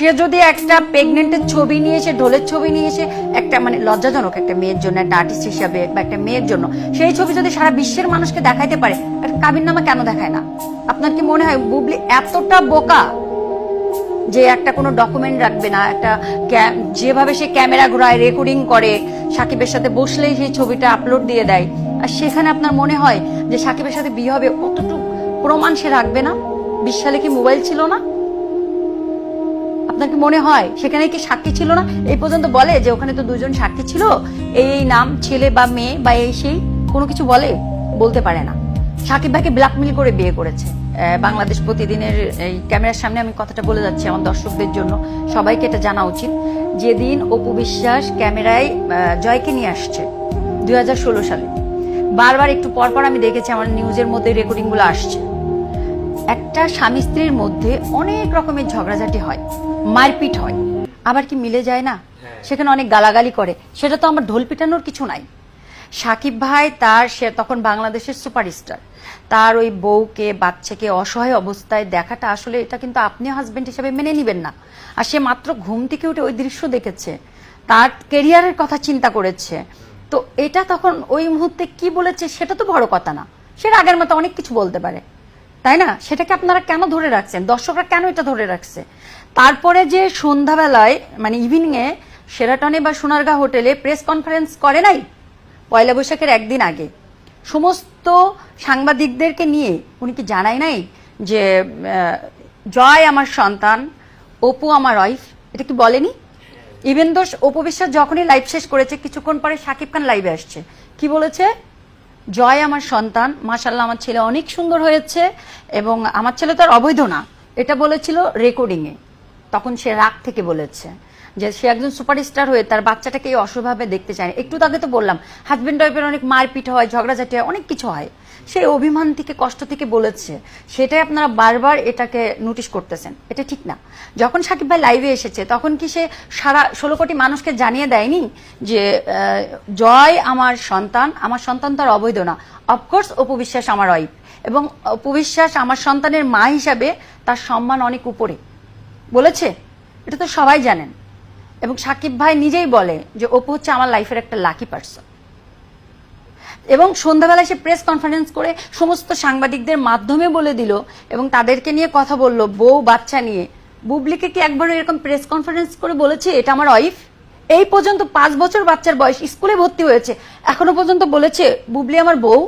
সে যদি একটা প্রেগনেন্টের ছবি নিয়ে এসে, ঢোলের ছবি নিয়ে এসে একটা মানে লজ্জাজনক একটা মেয়ের জন্য, একটা আর্টিস্ট হিসাবে বা একটা মেয়ের জন্য, সেই ছবি যদি সারা বিশ্বের মানুষকে দেখাইতে পারে কাবির নামা কেন দেখায় না? আপনার কি মনে হয় বুবলি এতটা বোকা যে একটা কোনো ডকুমেন্ট রাখবে না, একটা যেভাবে সে ক্যামেরা ঘোরায় রেকর্ডিং করে, সাকিবের সাথে বসলেই সেই ছবিটা আপলোড দিয়ে দেয়? আর সেখানে আপনার মনে হয় যে সাকিবের সাথে বিয়ে হবে, অতটুকু প্রমাণ সে রাখবে না? বিশ সালে কি মোবাইল ছিল না? আপনার কি মনে হয়? সেখানে কি সাক্ষী ছিল না? এই পর্যন্ত বলে যে ওখানে তো দুজন সাক্ষী ছিল। এই নাম ছেলে বা মেয়ে বা এই সেই কোনো কিছু বলে? বলতে পারে না। সাকিব ভাইকে ব্ল্যাকমেল করে বিয়ে করেছে। বাংলাদেশ প্রতিদিনের এই ক্যামেরার সামনে আমি কথাটা বলে যাচ্ছি আমার দর্শকদের জন্য। সবাইকে এটা জানা উচিত। যেদিন অপু বিশ্বাস ক্যামেরায় জয়কে নিয়ে আসছে, দুই হাজার ষোলো সালে। বারবার একটু পর পর আমি দেখেছি আমার নিউজের মধ্যে রেকর্ডিংগুলো আসছে। একটা স্বামী স্ত্রীর মধ্যে অনেক রকমের ঝগড়াঝাটি হয় মারপিট হয়। আবার কি মিলে যায় না? সেখানে অনেক গালাগালি করে। সেটা তো আমার ঢোল পিটানোর কিছু নাই। সাকিব ভাই তার সে তখন বাংলাদেশের সুপারস্টার। তার ওই বউকে বাচ্চাকে অসহায় অবস্থায় দেখাটা আসলে এটা কিন্তু আপনি হাজবেন্ড হিসেবে মেনে নিবেন না। আর সে মাত্র ঘুম থেকে উঠে ওই দৃশ্য দেখেছে। তার কেরিয়ারের কথা চিন্তা করেছে। তো এটা তখন ওই মুহূর্তে কি বলেছে সেটা তো বড় কথা না। সেটা আগের মতো অনেক কিছু বলতে পারে। তাই না? সেটাকে আপনারা কেন ধরে রাখছেন? দর্শকরা কেন এটা ধরে রাখছে? তারপরে যে সন্ধ্যাবেলায় মানে ইভিনিং এ সেরাটনে বা সোনারগাঁ হোটেলে প্রেস কনফারেন্স করে নাই? পয়লা বৈশাখের একদিন আগে। সমস্ত সাংবাদিকদেরকে নিয়ে, উনি কি জানাই নাই যে জয় আমার সন্তান, অপু আমার ওয়াইফ এটা কি বলেনি? ইভেন দোষ, অপু বিশ্বাস যখনই লাইভ শেষ করেছে, কিছুক্ষণ পরে সাকিব খান লাইভে আসছে। কি বলেছে? জয় আমার সন্তান মাশাল্লাহ আমার ছেলে অনেক সুন্দর হয়েছে এবং আমার ছেলে তো আর অবৈধ না। এটা বলেছিল রেকর্ডিংয়ে তখন সে রাগ থেকে বলেছে। যে সে একজন সুপারস্টার হয়ে তার বাচ্চাটাকে এই অসুভাবে দেখতে চায়। একটু আগে তো বললাম হাজবেন্ড ওয়াইফের অনেক মারপিট হয়, ঝগড়াঝাটি হয়, অনেক কিছু হয়। সেই অভিমান থেকে, কষ্ট থেকে বলেছে। সেটাই আপনারা বারবার এটাকে নোটিশ করতেছেন। এটা ঠিক না। যখন সাকিব ভাই লাইভে এসেছে, তখন কি সে সারা ষোলো কোটি মানুষকে জানিয়ে দেয়নি যে জয় আমার সন্তান আমার সন্তান তার অবৈধ না। অফকোর্স অপবিশ্বাস আমার ওয়াইফ এবং অপবিশ্বাস আমার সন্তানের মা হিসাবে তার সম্মান অনেক উপরে। বলেছে? এটা তো সবাই জানেন। এবং সাকিব ভাই নিজেই বলে যে, অপু হচ্ছে আমার লাইফের একটা লাকি পার্সন এবং সন্ধ্যাবেলায় সে প্রেস কনফারেন্স করে সমস্ত সাংবাদিকদের মাধ্যমে বলে দিল এবং তাদেরকে নিয়ে কথা বলল, বউ, বাচ্চা নিয়ে। বুবলিকে কি একবার এরকম প্রেস কনফারেন্স করে বলেছে, এটা আমার ওয়াইফ এই পর্যন্ত পাঁচ বছর বাচ্চার বয়স, স্কুলে ভর্তি হয়েছে। এখনও পর্যন্ত বলেছে, বুবলি আমার বউ।